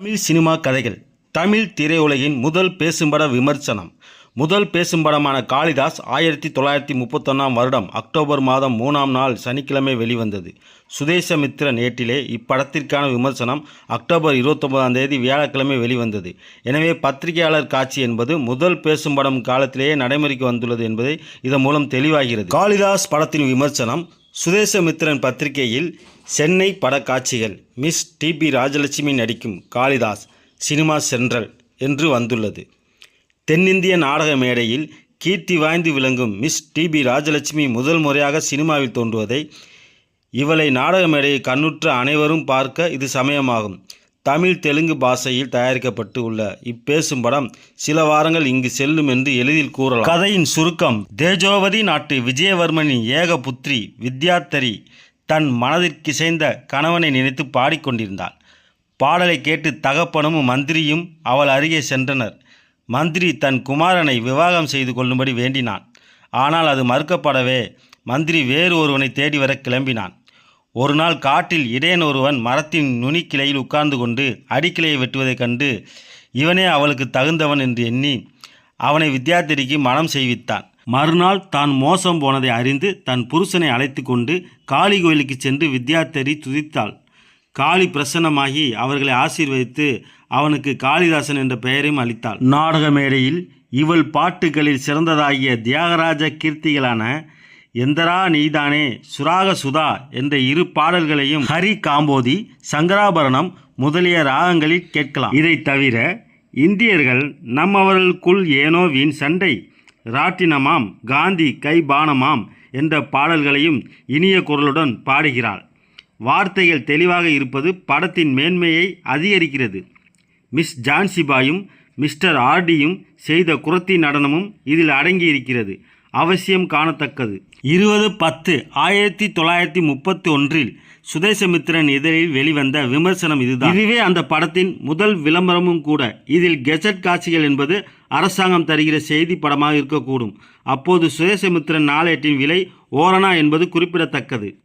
Tamil cinema கதைகள். தமிழ் திரையுலகின் முதல் பேசும்பட விமர்சனம். முதல் பேசும்படமான காளிதாஸ் ஆயிரத்தி தொள்ளாயிரத்தி முப்பத்தொன்னாம் வருடம் அக்டோபர் மாதம் மூணாம் நாள் சனிக்கிழமை வெளிவந்தது. சுதேசமித்திரன் ஏட்டிலே இப்படத்திற்கான விமர்சனம் அக்டோபர் இருபத்தொன்பதாம் தேதி வியாழக்கிழமை வெளிவந்தது. எனவே பத்திரிகையாளர் காட்சி என்பது முதல் பேசும்படம் காலத்திலேயே நடைமுறைக்கு வந்துள்ளது என்பதை இதன் மூலம் தெளிவாகிறது. காளிதாஸ் படத்தின் விமர்சனம் சுதேசமித்திரன் பத்திரிகையில் சென்னை படக்காட்சிகள் மிஸ் டிபி ராஜலட்சுமி நடிக்கும் காளிதாஸ் சினிமா சென்ட்ரல் என்று வந்துள்ளது. தென்னிந்திய நாடக மேடையில் கீர்த்தி வாய்ந்து விளங்கும் மிஸ் டிபி ராஜலட்சுமி முதல் முறையாக சினிமாவில் தோன்றுவதை இவளை நாடக மேடையை கண்ணுற்ற அனைவரும் பார்க்க இது சமயமாகும். தமிழ் தெலுங்கு பாஷையில் தயாரிக்கப்பட்டு உள்ள இப்பேசும் படம் சில வாரங்கள் இங்கு செல்லும் என்று எளிதில் கூறலாம். கதையின் சுருக்கம் தேஜோவதி நாட்டு விஜயவர்மனின் ஏக புத்திரி வித்யாத்தரி தன் மனதிற்கிசைந்த கணவனை நினைத்து பாடிக்கொண்டிருந்தாள். பாடலை கேட்டு தகப்பனும் மந்திரியும் அவள் அருகே சென்றனர். மந்திரி தன் குமாரனை விவாகம் செய்து கொள்ளும்படி வேண்டினான். ஆனால் அது மறுக்கப்படவே மந்திரி வேறு ஒருவனை தேடி வர கிளம்பினான். ஒரு நாள் காட்டில் இடையன் ஒருவன் மரத்தின் நுனிக்கிளையில் உட்கார்ந்து கொண்டு அடிக்கிளையை வெட்டுவதைக் கண்டு இவனே அவளுக்கு தகுந்தவன் என்று எண்ணி அவனை வித்யாதிரிக்கு மனம் செய்வித்தான். மறுநாள் தான் மோசம் போனதை அறிந்து தன் புருஷனை அழைத்து கொண்டு காளி கோயிலுக்கு சென்று வித்யார்த்தரி துதித்தாள். காளி பிரசன்னமாகி அவர்களை ஆசீர்வதித்து அவனுக்கு காளிதாசன் என்ற பெயரையும் அளித்தாள். நாடக மேடையில் இவள் பாட்டுகளில் சிறந்ததாகிய தியாகராஜ கீர்த்திகளான எந்தரா நீதானே சுராக சுதா என்ற இரு பாடல்களையும் ஹரி காம்போதி சங்கராபரணம் முதலிய ராகங்களில் கேட்கலாம். இதைத் தவிர இந்தியர்கள் நம்மவர்களுக்குள் ஏனோ வீண் சண்டை ராட்டினமாம் காந்தி கைபானமாம் என்ற பாடல்களையும் இனிய குரலுடன் பாடுகிறாள் வார்த்தைகள் தெளிவாக இருப்பது படத்தின் மேன்மையை அதிகரிக்கிறது. மிஸ் ஜான்சிபாயும் மிஸ்டர் ஆர்டியும் செய்த குரத்தி நடனமும் இதில் அடங்கியிருக்கிறது. அவசியம் காணத்தக்கது. இருபது பத்து ஆயிரத்தி தொள்ளாயிரத்தி முப்பத்தி ஒன்றில் சுதேசமித்திரன் இதழில் வெளிவந்த விமர்சனம் இதுதான். இதுவே அந்த படத்தின் முதல் விளம்பரமும் கூட. இதில் கெசட் காட்சிகள் என்பது அரசாங்கம் தருகிற செய்தி படமாக இருக்கக்கூடும். அப்போது சுதேசமித்ரன் நாளேட்டின் விலை ஓரணா என்பது குறிப்பிடத்தக்கது.